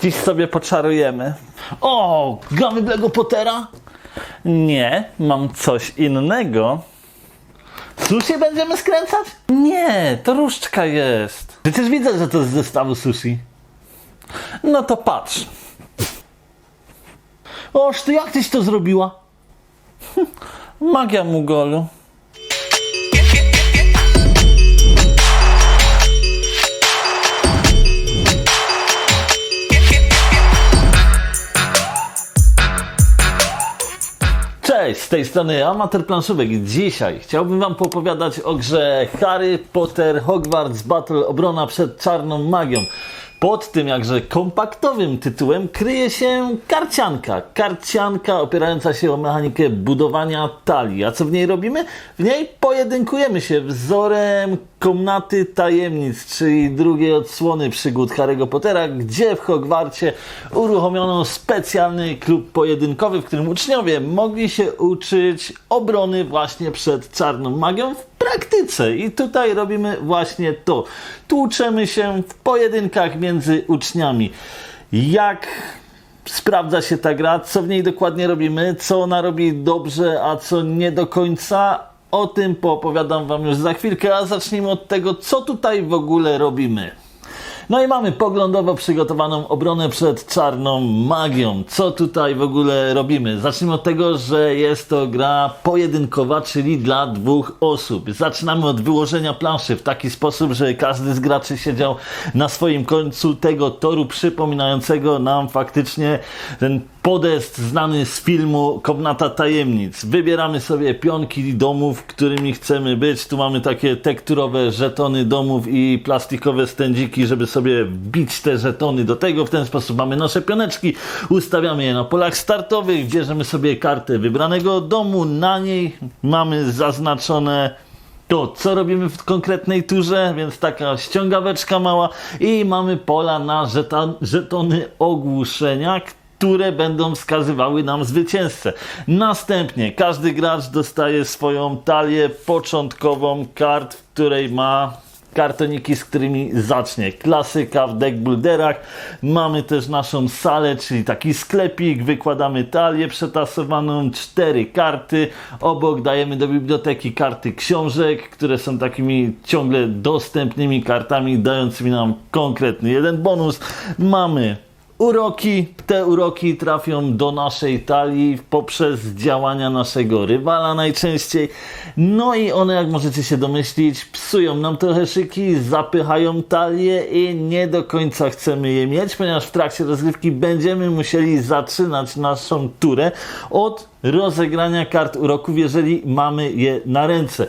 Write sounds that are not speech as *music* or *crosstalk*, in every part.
Dziś sobie poczarujemy. O, gramy w Pottera? Nie, mam coś innego. Sushi będziemy skręcać? Nie, to różdżka jest. Przecież widzę, że to z zestawu sushi. No to patrz. Oż ty jak tyś to zrobiła? Magia Mugolu. Cześć, z tej strony Amator Planszówek. Dzisiaj chciałbym Wam popowiadać o grze Harry Potter Hogwarts Battle Obrona przed czarną magią. Pod tym jakże kompaktowym tytułem kryje się karcianka. Karcianka opierająca się o mechanikę budowania talii. A co w niej robimy? W niej pojedynkujemy się wzorem komnaty tajemnic, czyli drugiej odsłony przygód Harry'ego Pottera, gdzie w Hogwarcie uruchomiono specjalny klub pojedynkowy, w którym uczniowie mogli się uczyć obrony właśnie przed czarną magią w praktyce. I tutaj robimy właśnie to. Tłuczemy się w pojedynkach między uczniami. Jak sprawdza się ta gra, co w niej dokładnie robimy, co ona robi dobrze, a co nie do końca. O tym poopowiadam Wam już za chwilkę, a zacznijmy od tego, co tutaj w ogóle robimy. No i mamy poglądowo przygotowaną obronę przed czarną magią. Co tutaj w ogóle robimy? Zacznijmy od tego, że jest to gra pojedynkowa, czyli dla dwóch osób. Zaczynamy od wyłożenia planszy w taki sposób, że każdy z graczy siedział na swoim końcu tego toru przypominającego nam faktycznie ten podest znany z filmu Komnata Tajemnic. Wybieramy sobie pionki domów, którymi chcemy być. Tu mamy takie tekturowe żetony domów i plastikowe stędziki, żeby sobie wbić te żetony do tego. W ten sposób mamy nasze pioneczki, ustawiamy je na polach startowych, bierzemy sobie kartę wybranego domu, na niej mamy zaznaczone to, co robimy w konkretnej turze, więc taka ściągaweczka mała i mamy pola na żeton, żetony ogłuszenia, które będą wskazywały nam zwycięzcę. Następnie każdy gracz dostaje swoją talię początkową kart, w której ma kartoniki, z którymi zacznie. Klasyka w deckbuilderach. Mamy też naszą salę, czyli taki sklepik. Wykładamy talię przetasowaną, cztery karty. Obok dajemy do biblioteki karty książek, które są takimi ciągle dostępnymi kartami, dającymi nam konkretny jeden bonus. Mamy uroki. Te uroki trafią do naszej talii poprzez działania naszego rywala najczęściej. No i one, jak możecie się domyślić, psują nam trochę szyki, zapychają talię i nie do końca chcemy je mieć, ponieważ w trakcie rozgrywki będziemy musieli zaczynać naszą turę od rozegrania kart uroków, jeżeli mamy je na ręce.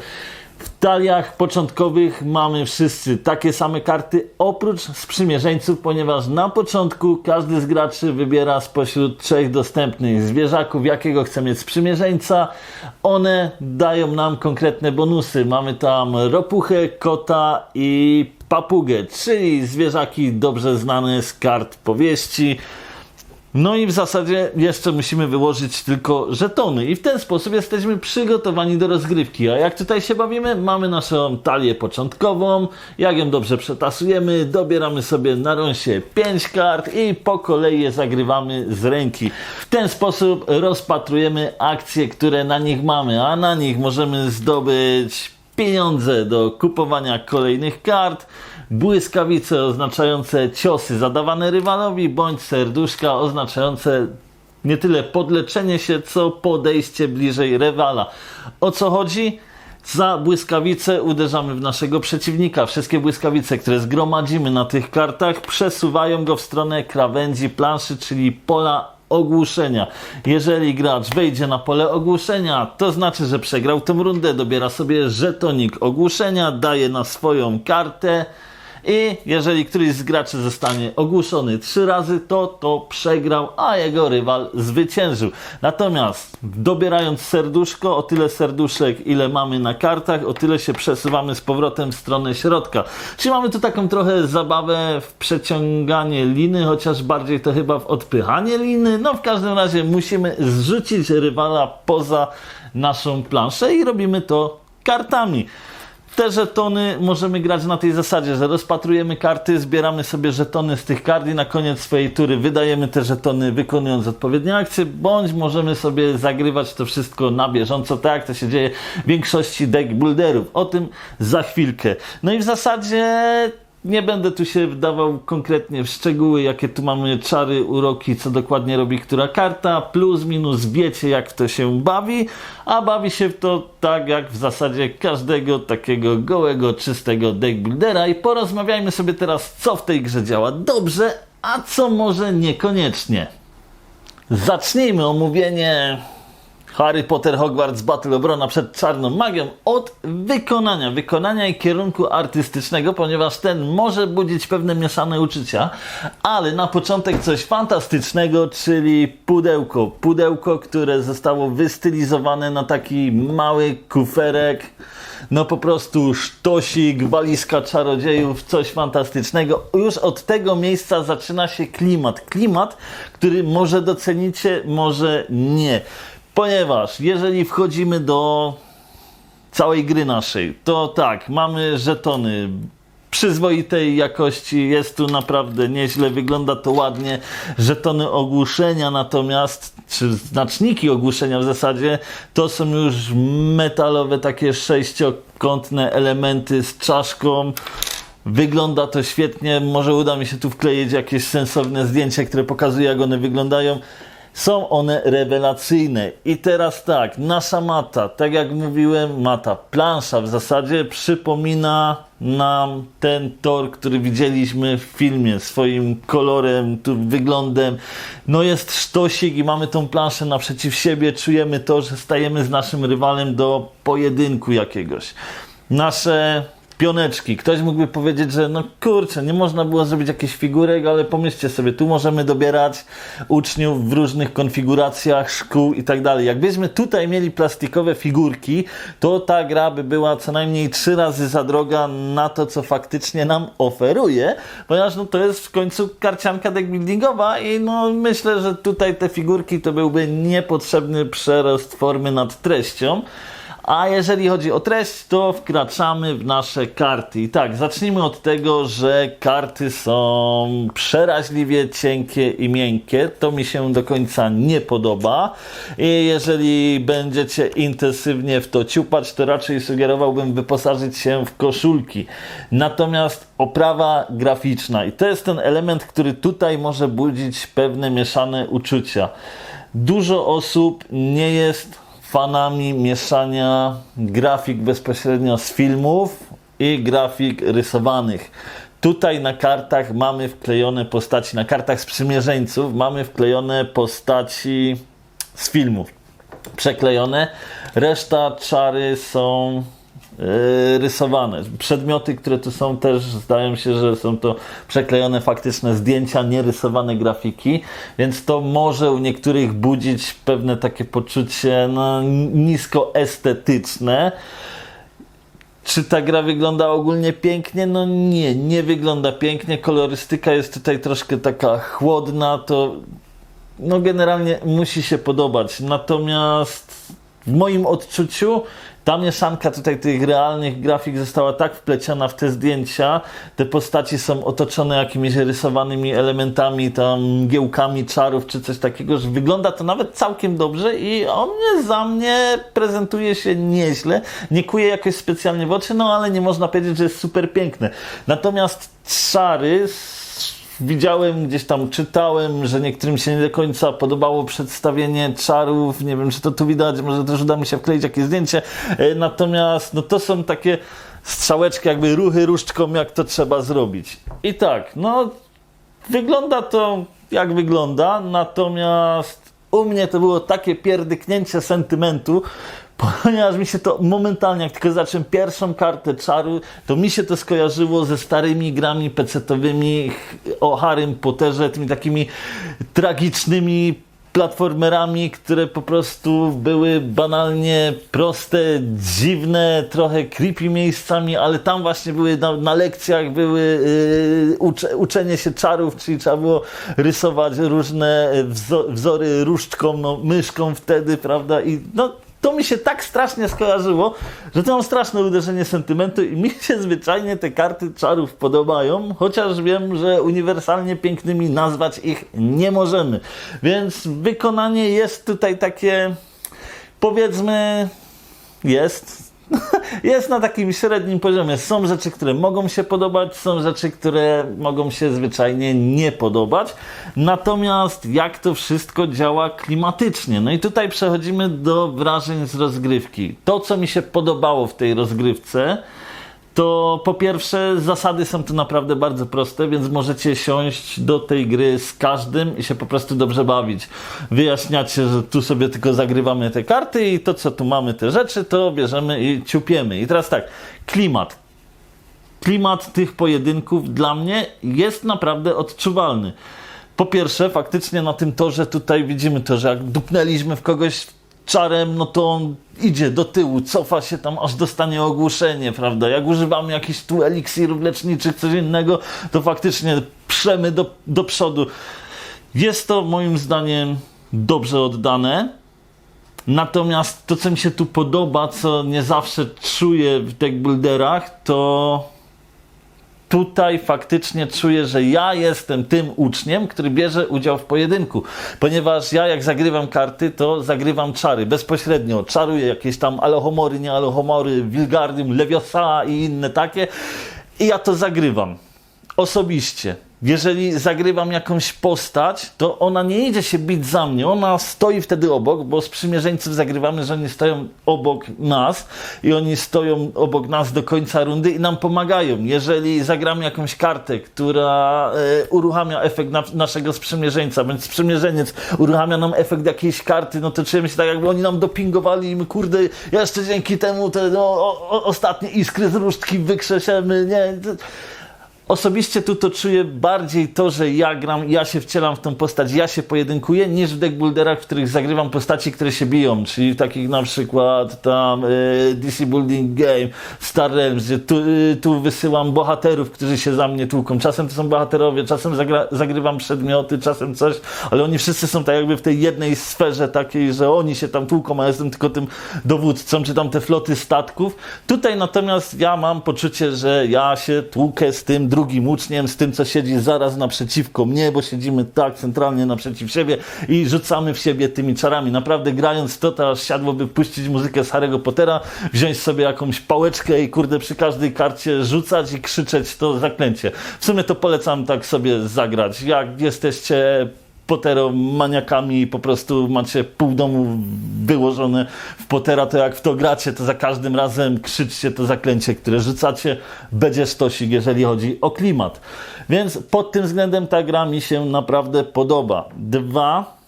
W taliach początkowych mamy wszyscy takie same karty, oprócz sprzymierzeńców, ponieważ na początku każdy z graczy wybiera spośród trzech dostępnych zwierzaków, jakiego chce mieć sprzymierzeńca. One dają nam konkretne bonusy. Mamy tam ropuchę, kota i papugę, czyli zwierzaki dobrze znane z kart powieści. No i w zasadzie jeszcze musimy wyłożyć tylko żetony i w ten sposób jesteśmy przygotowani do rozgrywki. A jak tutaj się bawimy? Mamy naszą talię początkową, jak ją dobrze przetasujemy, dobieramy sobie na rąsie 5 kart i po kolei je zagrywamy z ręki. W ten sposób rozpatrujemy akcje, które na nich mamy, a na nich możemy zdobyć pieniądze do kupowania kolejnych kart, błyskawice oznaczające ciosy zadawane rywalowi, bądź serduszka oznaczające nie tyle podleczenie się, co podejście bliżej rywala. O co chodzi? Za błyskawicę uderzamy w naszego przeciwnika. Wszystkie błyskawice, które zgromadzimy na tych kartach, przesuwają go w stronę krawędzi planszy, czyli pola ogłuszenia. Jeżeli gracz wejdzie na pole ogłuszenia, to znaczy, że przegrał tę rundę, dobiera sobie żetonik ogłuszenia, daje na swoją kartę i jeżeli któryś z graczy zostanie ogłuszony trzy razy, to to przegrał, a jego rywal zwyciężył. Natomiast dobierając serduszko, o tyle serduszek, ile mamy na kartach, o tyle się przesuwamy z powrotem w stronę środka. Czyli mamy tu taką trochę zabawę w przeciąganie liny, chociaż bardziej to chyba w odpychanie liny. No w każdym razie musimy zrzucić rywala poza naszą planszę i robimy to kartami. Te żetony możemy grać na tej zasadzie, że rozpatrujemy karty, zbieramy sobie żetony z tych kart i na koniec swojej tury wydajemy te żetony wykonując odpowiednie akcje, bądź możemy sobie zagrywać to wszystko na bieżąco, tak jak to się dzieje w większości deck builderów. O tym za chwilkę. No i w zasadzie nie będę tu się wdawał konkretnie w szczegóły, jakie tu mamy. Czary, uroki, co dokładnie robi która karta, plus, minus, wiecie jak to się bawi, a bawi się w to tak jak w zasadzie każdego takiego gołego, czystego deckbuildera. I porozmawiajmy sobie teraz, co w tej grze działa dobrze, a co może niekoniecznie. Zacznijmy omówienie Harry Potter Hogwarts Battle Obrona przed czarną magią od wykonania, wykonania i kierunku artystycznego, ponieważ ten może budzić pewne mieszane uczucia, ale na początek coś fantastycznego, czyli pudełko. Pudełko, które zostało wystylizowane na taki mały kuferek, no po prostu sztosik, walizka czarodziejów, coś fantastycznego. Już od tego miejsca zaczyna się klimat. Klimat, który może docenicie, może nie. Ponieważ jeżeli wchodzimy do całej gry naszej, to tak, mamy żetony przyzwoitej jakości, jest tu naprawdę nieźle, wygląda to ładnie. Żetony ogłuszenia natomiast, czy znaczniki ogłuszenia w zasadzie, to są już metalowe takie sześciokątne elementy z czaszką. Wygląda to świetnie, może uda mi się tu wkleić jakieś sensowne zdjęcie, które pokazuje jak one wyglądają. Są one rewelacyjne. I teraz tak, nasza mata, tak jak mówiłem, mata, plansza w zasadzie przypomina nam ten tor, który widzieliśmy w filmie, swoim kolorem, tu wyglądem. No jest sztosik i mamy tą planszę naprzeciw siebie, czujemy to, że stajemy z naszym rywalem do pojedynku jakiegoś. Nasze pioneczki. Ktoś mógłby powiedzieć, że no kurczę, nie można było zrobić jakichś figurek, ale pomyślcie sobie, tu możemy dobierać uczniów w różnych konfiguracjach szkół i tak dalej. Jakbyśmy tutaj mieli plastikowe figurki, to ta gra by była co najmniej trzy razy za droga na to, co faktycznie nam oferuje, ponieważ no to jest w końcu karcianka deckbuildingowa i no myślę, że tutaj te figurki to byłby niepotrzebny przerost formy nad treścią. A jeżeli chodzi o treść, to wkraczamy w nasze karty. I tak, zacznijmy od tego, że karty są przeraźliwie cienkie i miękkie. To mi się do końca nie podoba. I jeżeli będziecie intensywnie w to ciupać, to raczej sugerowałbym wyposażyć się w koszulki. Natomiast oprawa graficzna, i to jest ten element, który tutaj może budzić pewne mieszane uczucia. Dużo osób nie jest fanami mieszania grafik bezpośrednio z filmów i grafik rysowanych. Tutaj na kartach mamy wklejone postaci, na kartach sprzymierzeńców mamy wklejone postaci z filmów. Przeklejone. Reszta czary są rysowane. Przedmioty, które tu są też zdają się, że są to przeklejone faktyczne zdjęcia, nie rysowane grafiki, więc to może u niektórych budzić pewne takie poczucie no, nisko estetyczne. Czy ta gra wygląda ogólnie pięknie? No nie, nie wygląda pięknie. Kolorystyka jest tutaj troszkę taka chłodna, to no generalnie musi się podobać. Natomiast w moim odczuciu ta mieszanka tutaj tych realnych grafik została tak wpleciona w te zdjęcia. Te postaci są otoczone jakimiś rysowanymi elementami, tam giełkami czarów czy coś takiego, że wygląda to nawet całkiem dobrze i on mnie za mnie prezentuje się nieźle. Nie kuje jakoś specjalnie w oczy, no ale nie można powiedzieć, że jest super piękne. Natomiast czary widziałem, gdzieś tam czytałem, że niektórym się nie do końca podobało przedstawienie czarów. Nie wiem, czy to tu widać, może też uda mi się wkleić jakieś zdjęcie. E, Natomiast no to są takie strzałeczki, jakby ruchy różdżką, jak to trzeba zrobić. I tak, no wygląda to jak wygląda, natomiast u mnie to było takie pierdyknięcie sentymentu, ponieważ mi się to momentalnie, jak tylko zacząłem pierwszą kartę czaru, to mi się to skojarzyło ze starymi grami pecetowymi o Harrym Potterze, tymi takimi tragicznymi platformerami, które po prostu były banalnie proste, dziwne, trochę creepy miejscami, ale tam właśnie były na, na lekcjach były yy, ucze, uczenie się czarów, czyli trzeba było rysować różne wzo, wzory różdżką, no, myszką wtedy, prawda? I no to mi się tak strasznie skojarzyło, że to mam straszne uderzenie sentymentu i mi się zwyczajnie te karty czarów podobają, chociaż wiem, że uniwersalnie pięknymi nazwać ich nie możemy. Więc wykonanie jest tutaj takie, powiedzmy, jest. *laughs* Jest na takim średnim poziomie. Są rzeczy, które mogą się podobać, są rzeczy, które mogą się zwyczajnie nie podobać. Natomiast jak to wszystko działa klimatycznie? No i tutaj przechodzimy do wrażeń z rozgrywki. To, co mi się podobało w tej rozgrywce, to po pierwsze zasady są tu naprawdę bardzo proste, więc możecie siąść do tej gry z każdym i się po prostu dobrze bawić. Wyjaśniacie, że tu sobie tylko zagrywamy te karty i to co tu mamy te rzeczy, to bierzemy i ciupiemy. I teraz tak, klimat. Klimat tych pojedynków dla mnie jest naprawdę odczuwalny. Po pierwsze, faktycznie na tym torze tutaj widzimy to, że jak dupnęliśmy w kogoś czarem, no to on idzie do tyłu, cofa się tam, aż dostanie ogłuszenie, prawda? Jak używamy jakichś tu eliksirów leczniczych, coś innego, to faktycznie przemy do, do przodu. Jest to moim zdaniem dobrze oddane. Natomiast to, co mi się tu podoba, co nie zawsze czuję w deckbuilderach, to tutaj faktycznie czuję, że ja jestem tym uczniem, który bierze udział w pojedynku. Ponieważ ja jak zagrywam karty, to zagrywam czary bezpośrednio. Czaruję jakieś tam alohomory, nie alohomory, Wilgardium, Leviosa i inne takie. I ja to zagrywam. Osobiście. Jeżeli zagrywam jakąś postać, to ona nie idzie się bić za mnie, ona stoi wtedy obok, bo sprzymierzeńców zagrywamy, że oni stoją obok nas i oni stoją obok nas do końca rundy i nam pomagają. Jeżeli zagramy jakąś kartę, która e, uruchamia efekt na, naszego sprzymierzeńca, więc sprzymierzeniec uruchamia nam efekt jakiejś karty, no to czujemy się tak, jakby oni nam dopingowali i my, kurde, jeszcze dzięki temu te no, o, o, ostatnie iskry z różdżki wykrzesiemy, nie? Osobiście tu to czuję bardziej to, że ja gram, ja się wcielam w tą postać, ja się pojedynkuję, niż w deckbuilderach, w których zagrywam postaci, które się biją, czyli takich na przykład tam y, DC Building Game, Star Realms, gdzie tu, y, tu wysyłam bohaterów, którzy się za mnie tłuką. Czasem to są bohaterowie, czasem zagra, zagrywam przedmioty, czasem coś, ale oni wszyscy są tak jakby w tej jednej sferze takiej, że oni się tam tłuką, a ja jestem tylko tym dowódcą, czy tam te floty statków. Tutaj natomiast ja mam poczucie, że ja się tłukę z tym drugim uczniem, z tym, co siedzi zaraz naprzeciwko mnie, bo siedzimy tak centralnie naprzeciw siebie i rzucamy w siebie tymi czarami. Naprawdę grając to, to aż siadłoby puścić muzykę z Harry'ego Pottera, wziąć sobie jakąś pałeczkę i kurde przy każdej karcie rzucać i krzyczeć to zaklęcie. W sumie to polecam tak sobie zagrać. Jak jesteście poteromaniakami i po prostu macie pół domu wyłożone w potera, to jak w to gracie, to za każdym razem krzyczcie to zaklęcie, które rzucacie, będzie stosik, jeżeli chodzi o klimat. Więc pod tym względem ta gra mi się naprawdę podoba. Dwa,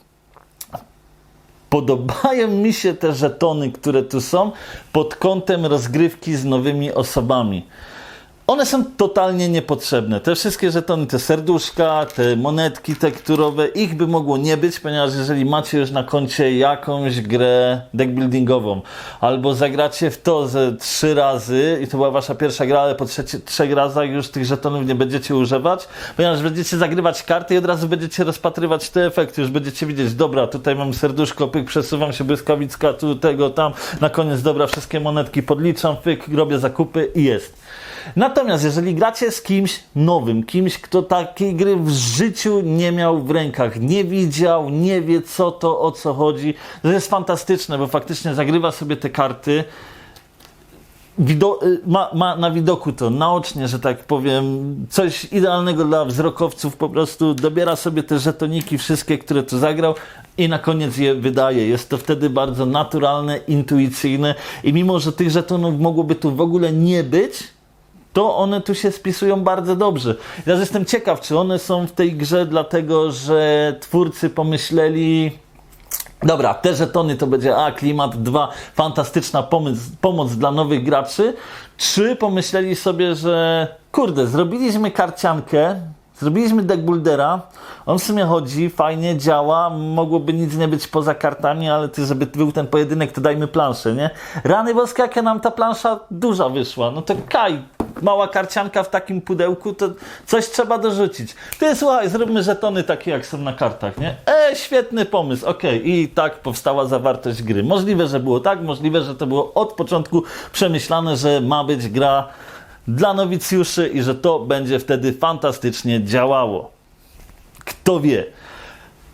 Podobają mi się te żetony, które tu są, pod kątem rozgrywki z nowymi osobami. One są totalnie niepotrzebne. Te wszystkie żetony, te serduszka, te monetki tekturowe, ich by mogło nie być, ponieważ jeżeli macie już na koncie jakąś grę deckbuildingową, albo zagracie w to ze trzy razy i to była wasza pierwsza gra, ale po trzecie, trzech razach już tych żetonów nie będziecie używać, ponieważ będziecie zagrywać karty i od razu będziecie rozpatrywać te efekty. Już będziecie widzieć, dobra, tutaj mam serduszko, pyk, przesuwam się błyskawicka, tu tego, tam, na koniec, dobra, wszystkie monetki podliczam, pyk, robię zakupy i jest. Natomiast jeżeli gracie z kimś nowym, kimś, kto takiej gry w życiu nie miał w rękach, nie widział, nie wie co to, o co chodzi, to jest fantastyczne, bo faktycznie zagrywa sobie te karty, wido- y, ma, ma na widoku to naocznie, że tak powiem, coś idealnego dla wzrokowców, po prostu dobiera sobie te żetoniki wszystkie, które tu zagrał i na koniec je wydaje. Jest to wtedy bardzo naturalne, intuicyjne i mimo, że tych żetonów mogłoby tu w ogóle nie być, to one tu się spisują bardzo dobrze. Teraz jestem ciekaw, czy one są w tej grze dlatego, że twórcy pomyśleli, dobra, te żetony to będzie A, klimat, dwa, fantastyczna pomoc, pomoc dla nowych graczy, czy pomyśleli sobie, że kurde, zrobiliśmy karciankę, Zrobiliśmy deckbuildera, on w sumie chodzi, fajnie działa, mogłoby nic nie być poza kartami, ale ty, żeby był ten pojedynek, to dajmy planszę, nie? Rany boskie, jakie nam ta plansza duża wyszła, no to Kaj, mała karcianka w takim pudełku, to coś trzeba dorzucić. Ty słuchaj, zróbmy żetony takie jak są na kartach, nie? E, świetny pomysł, okej. I tak powstała zawartość gry. Możliwe, że było tak, możliwe, że to było od początku przemyślane, że ma być gra dla nowicjuszy i że to będzie wtedy fantastycznie działało. Kto wie.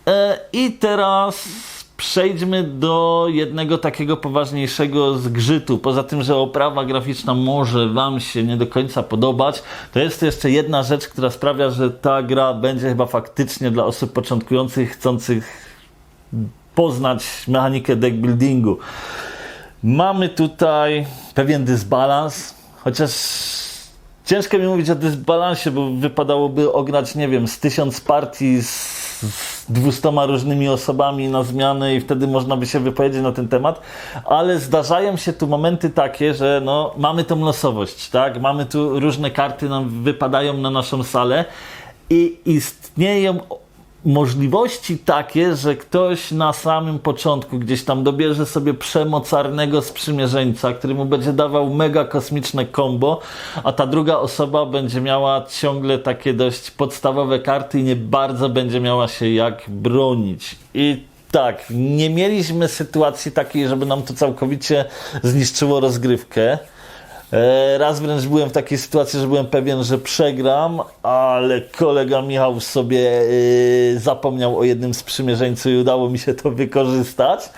E, I teraz przejdźmy do jednego takiego poważniejszego zgrzytu. Poza tym, że oprawa graficzna może Wam się nie do końca podobać, to jest jeszcze jedna rzecz, która sprawia, że ta gra będzie chyba faktycznie dla osób początkujących, chcących poznać mechanikę deck buildingu. Mamy tutaj pewien dysbalans, chociaż ciężko mi mówić o dysbalansie, bo wypadałoby ograć, nie wiem, z tysiąc partii z, z dwustoma różnymi osobami na zmianę i wtedy można by się wypowiedzieć na ten temat, ale zdarzają się tu momenty takie, że no, mamy tą losowość, tak? Mamy tu różne karty nam wypadają na naszą salę i istnieją możliwości takie, że ktoś na samym początku gdzieś tam dobierze sobie przemocarnego sprzymierzeńca, który mu będzie dawał mega kosmiczne combo, a ta druga osoba będzie miała ciągle takie dość podstawowe karty i nie bardzo będzie miała się jak bronić. I tak, nie mieliśmy sytuacji takiej, żeby nam to całkowicie zniszczyło rozgrywkę. E, Raz wręcz byłem w takiej sytuacji, że byłem pewien, że przegram, ale kolega Michał sobie e, zapomniał o jednym sprzymierzeńcu i udało mi się to wykorzystać.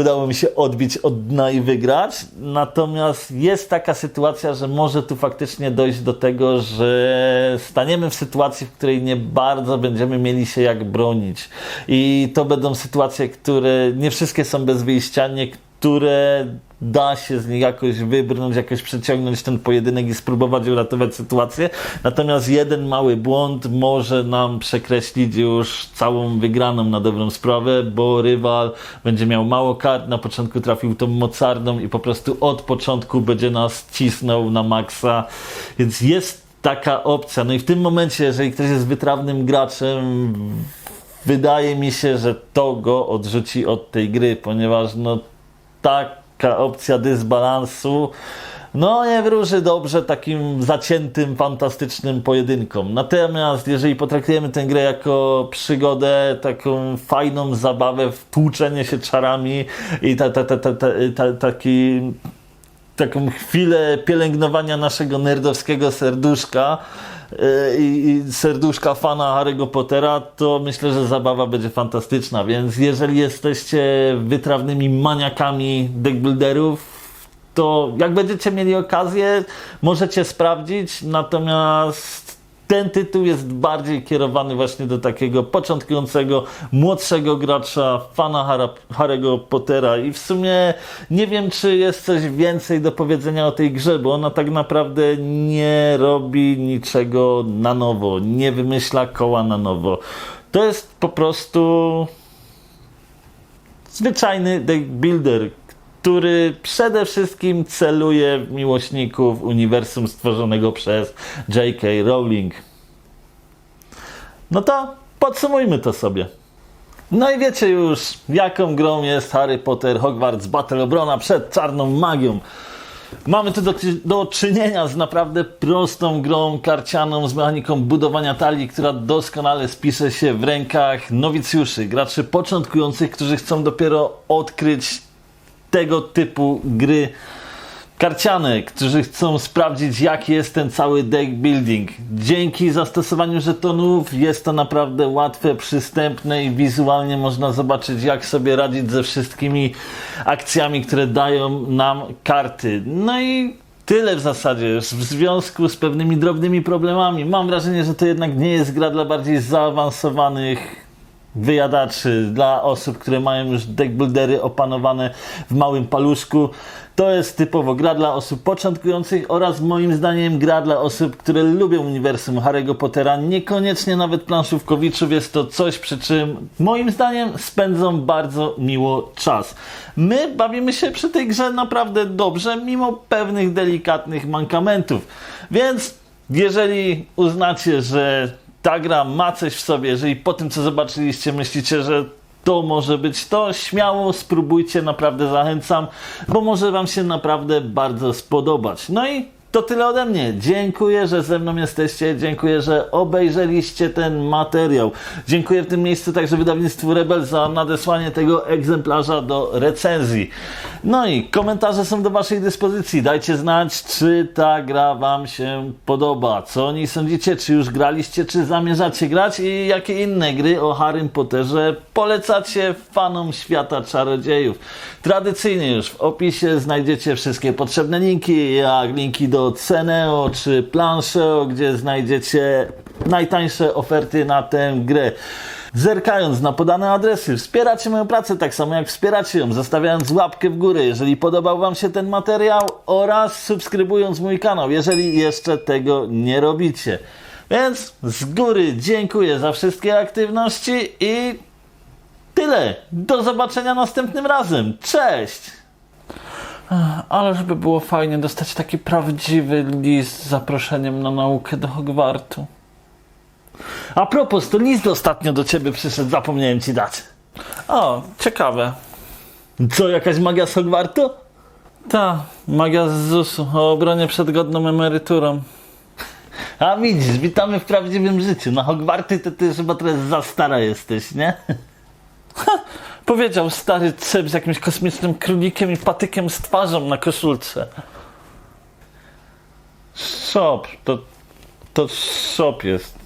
Udało mi się odbić od dna i wygrać. Natomiast jest taka sytuacja, że może tu faktycznie dojść do tego, że staniemy w sytuacji, w której nie bardzo będziemy mieli się jak bronić. I to będą sytuacje, które nie wszystkie są bez wyjścia, niektóre da się z nich jakoś wybrnąć, jakoś przeciągnąć ten pojedynek i spróbować uratować sytuację. Natomiast jeden mały błąd może nam przekreślić już całą wygraną na dobrą sprawę, bo rywal będzie miał mało kart, na początku trafił tą mocarną i po prostu od początku będzie nas cisnął na maksa. Więc jest taka opcja. No i w tym momencie, jeżeli ktoś jest wytrawnym graczem, wydaje mi się, że to go odrzuci od tej gry, ponieważ no taka opcja dysbalansu no nie wróży dobrze takim zaciętym, fantastycznym pojedynkom. Natomiast jeżeli potraktujemy tę grę jako przygodę, taką fajną zabawę w tłuczenie się czarami i ta, ta, ta, ta, ta, ta, taki taką chwilę pielęgnowania naszego nerdowskiego serduszka i, i serduszka fana Harry'ego Pottera, to myślę, że zabawa będzie fantastyczna. Więc jeżeli jesteście wytrawnymi maniakami deckbuilderów, to jak będziecie mieli okazję, możecie sprawdzić. Natomiast ten tytuł jest bardziej kierowany właśnie do takiego początkującego, młodszego gracza, fana Harry- Harry'ego Pottera i w sumie nie wiem, czy jest coś więcej do powiedzenia o tej grze, bo ona tak naprawdę nie robi niczego na nowo, nie wymyśla koła na nowo. To jest po prostu zwyczajny deck builder, który przede wszystkim celuje w miłośników uniwersum stworzonego przez J.K. Rowling. No to podsumujmy to sobie. No i wiecie już, jaką grą jest Harry Potter Hogwarts Battle Obrona przed czarną magią. Mamy tu do, do czynienia z naprawdę prostą grą karcianą z mechaniką budowania talii, która doskonale spisze się w rękach nowicjuszy, graczy początkujących, którzy chcą dopiero odkryć tego typu gry karciane, którzy chcą sprawdzić, jaki jest ten cały deck building. Dzięki zastosowaniu żetonów jest to naprawdę łatwe, przystępne i wizualnie można zobaczyć, jak sobie radzić ze wszystkimi akcjami, które dają nam karty. No i Tyle w zasadzie, w związku z pewnymi drobnymi problemami. Mam wrażenie, że to jednak nie jest gra dla bardziej zaawansowanych wyjadaczy, dla osób, które mają już deckbuildery opanowane w małym paluszku. To jest typowo gra dla osób początkujących oraz moim zdaniem gra dla osób, które lubią uniwersum Harry'ego Pottera, niekoniecznie nawet planszówkowiczów. Jest to coś, przy czym moim zdaniem spędzą bardzo miło czas. My bawimy się przy tej grze naprawdę dobrze, mimo pewnych delikatnych mankamentów. Więc jeżeli uznacie, że ta gra ma coś w sobie, jeżeli po tym co zobaczyliście myślicie, że to może być to, śmiało spróbujcie, naprawdę zachęcam, bo może Wam się naprawdę bardzo spodobać. No i to tyle ode mnie. Dziękuję, że ze mną jesteście. Dziękuję, że obejrzeliście ten materiał. Dziękuję w tym miejscu także wydawnictwu Rebel za nadesłanie tego egzemplarza do recenzji. No i komentarze są do Waszej dyspozycji. Dajcie znać, czy ta gra Wam się podoba. Co o niej sądzicie? Czy już graliście, czy zamierzacie grać? I jakie inne gry o Harrym Potterze polecacie fanom świata czarodziejów? Tradycyjnie już w opisie znajdziecie wszystkie potrzebne linki, jak linki do Ceneo czy Planszeo, gdzie znajdziecie najtańsze oferty na tę grę. Zerkając na podane adresy, wspieracie moją pracę tak samo jak wspieracie ją, zostawiając łapkę w górę, jeżeli podobał Wam się ten materiał oraz subskrybując mój kanał, jeżeli jeszcze tego nie robicie. Więc z góry dziękuję za wszystkie aktywności i tyle. Do zobaczenia następnym razem. Cześć! Ale żeby było fajnie dostać taki prawdziwy list z zaproszeniem na naukę do Hogwartu. A propos, to list ostatnio do Ciebie przyszedł, zapomniałem Ci dać. O, ciekawe. Co, jakaś magia z Hogwartu? Ta, magia z ZUS-u o obronie przed godną emeryturą. A widzisz, witamy w prawdziwym życiu. Na Hogwarty to ty chyba trochę za stara jesteś, nie? *laughs* Powiedział stary cyp z jakimś kosmicznym królikiem i patykiem z twarzą na koszulce. Szop, to, to szop jest.